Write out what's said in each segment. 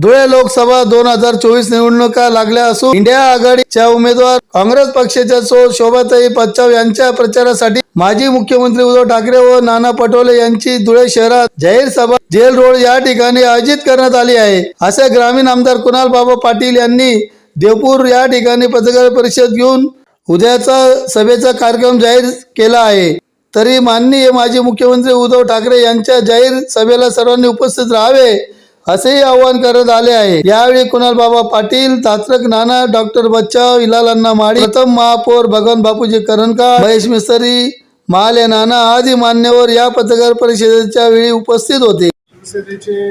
धुळे लोकसभा दोन हजार चोवीस निवडणुका लागल्या असून इंडिया आघाडीच्या उमेदवार काँग्रेस पक्षाच्या सो शोभाताई पच्चाव यांच्या प्रचारासाठी माजी मुख्यमंत्री उद्धव ठाकरे व नाना पटोले यांची धुळे शहरात जाहीर सभा जेल रोड या ठिकाणी आयोजित करण्यात आली आहे. असे ग्रामीण आमदार कुणाल बाबा पाटील यांनी देवपूर या ठिकाणी पत्रकार परिषद घेऊन उद्याचा सभेचा कार्यक्रम जाहीर केला आहे. तरी माननीय माजी मुख्यमंत्री उद्धव ठाकरे यांच्या जाहीर सभेला सर्वांनी उपस्थित राहावे असेही आवाहन करण्यात आले आहे. यावेळी कुणाल बाबा पाटील तात्रक नाना डॉक्टर बच्चाव इलालांना माळी प्रथम महापौर भगवान बापूजी करणकार महेश मिस्त्री महाले नाना आदी मान्यवर या पत्रकार परिषदेच्या वेळी उपस्थित होते. परिषदेचे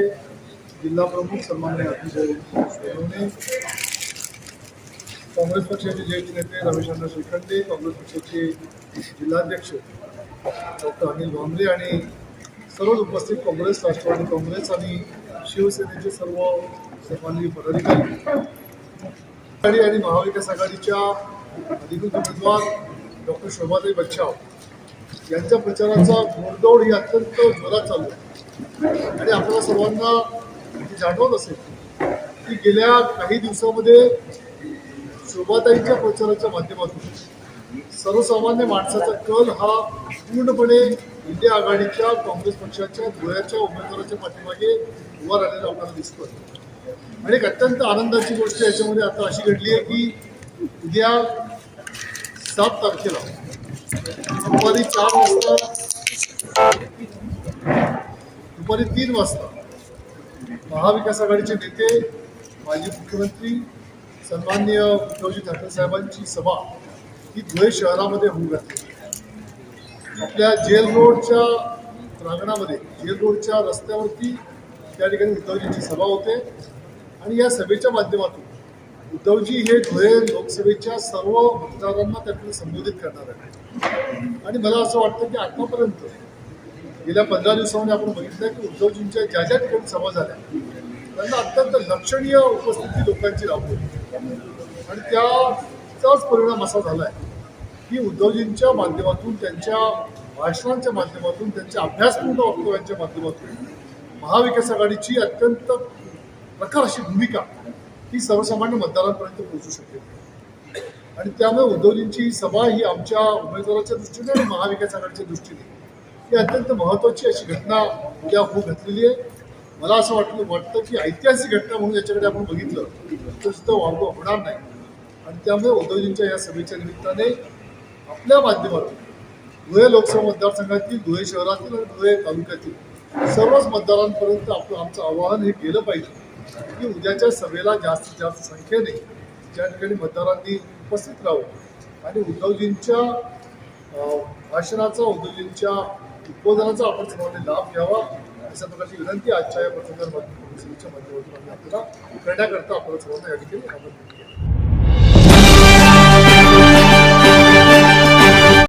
जिल्हा प्रमुख सन्मान्य काँग्रेस पक्षाचे ज्येष्ठ नेते रविशंकर श्रीखंडे काँग्रेस पक्षाचे जिल्हाध्यक्ष डॉक्टर अनिल भांबरे आणि सर्वच उपस्थित काँग्रेस राष्ट्रवादी काँग्रेस आणि शिवसेनेचे सर्व सर्वांनी पदाधिकारी आघाडी आणि महाविकास आघाडीच्या अधिकृत उमेदवार डॉक्टर शोभाताई बच्चाव यांच्या प्रचाराचा घोडदौड ही अत्यंत जोरात चालू आहे. आणि आपल्याला सर्वांना जाणवत असेल की गेल्या काही दिवसामध्ये शोभाताईच्या प्रचाराच्या माध्यमातून सर्वसामान्य माणसाचा कल हा पूर्णपणे इंडिया आघाडीच्या काँग्रेस पक्षाच्या धुळ्याच्या उमेदवाराच्या पाठीमागे उभा राहिलेला आपल्याला दिसतोय. आणि एक अत्यंत आनंदाची गोष्ट याच्यामध्ये आता अशी घडली आहे की उद्या सात तारखेला दुपारी चार वाजता दुपारी तीन वाजता महाविकास आघाडीचे नेते माजी मुख्यमंत्री सन्माननीय उद्धवजी ठाकरे साहेबांची सभा ही धुळे शहरामध्ये होऊ घातली आपल्या जेल रोडच्या प्रांगणामध्ये जेल रोडच्या रस्त्यावरती त्या ठिकाणी उद्धवजींची सभा होते. आणि या सभेच्या माध्यमातून उद्धवजी हे धुळे लोकसभेच्या सर्व मतदारांना त्या ठिकाणी संबोधित करणार आहे आणि मला असं वाटतं की आतापर्यंत गेल्या पंधरा दिवसामध्ये आपण बघितलं की उद्धवजींच्या ज्या ज्या ठिकाणी सभा झाल्या त्यांना अत्यंत लक्षणीय उपस्थिती लोकांची लाभली. आणि त्याचाच परिणाम असा झाला आहे की उद्धवजींच्या माध्यमातून त्यांच्या भाषणांच्या माध्यमातून त्यांच्या अभ्यासपूर्ण वक्तव्यांच्या माध्यमातून महाविकास आघाडीची अत्यंत प्रखर अशी भूमिका ही सर्वसामान्य मतदारांपर्यंत पोहोचू शकेल. आणि त्यामुळे उद्धवजींची ही सभा ही आमच्या उमेदवाराच्या दृष्टीने आणि महाविकास आघाडीच्या दृष्टीने ही अत्यंत महत्त्वाची अशी घटना उद्या होऊ घातलेली आहे. मला असं वाटलं वाटतं की ऐतिहासिक घटना म्हणून याच्याकडे आपण बघितलं तर सुद्धा वावगं होणार नाही. आणि त्यामुळे उद्धवजींच्या या सभेच्या निमित्ताने आपल्या माध्यमातून धुळे लोकसभा मतदारसंघातील धुळे शहरातील आणि धुळे तालुक्यातील सर्वच मतदारांपर्यंत आपलं आमचं आवाहन हे केलं पाहिजे की उद्याच्या सभेला जास्तीत जास्त संख्येने ज्या ठिकाणी मतदारांनी उपस्थित राहावं. आणि उद्धवजींच्या भाषणाचा उद्धवजींच्या उद्बोधनाचा आपण सर्वांनी लाभ घ्यावा अशा प्रकारची विनंती आजच्या या पत्रकार माध्यमातून आपल्याला करण्याकरता आपण सर्वांना या ठिकाणी आमंत्रित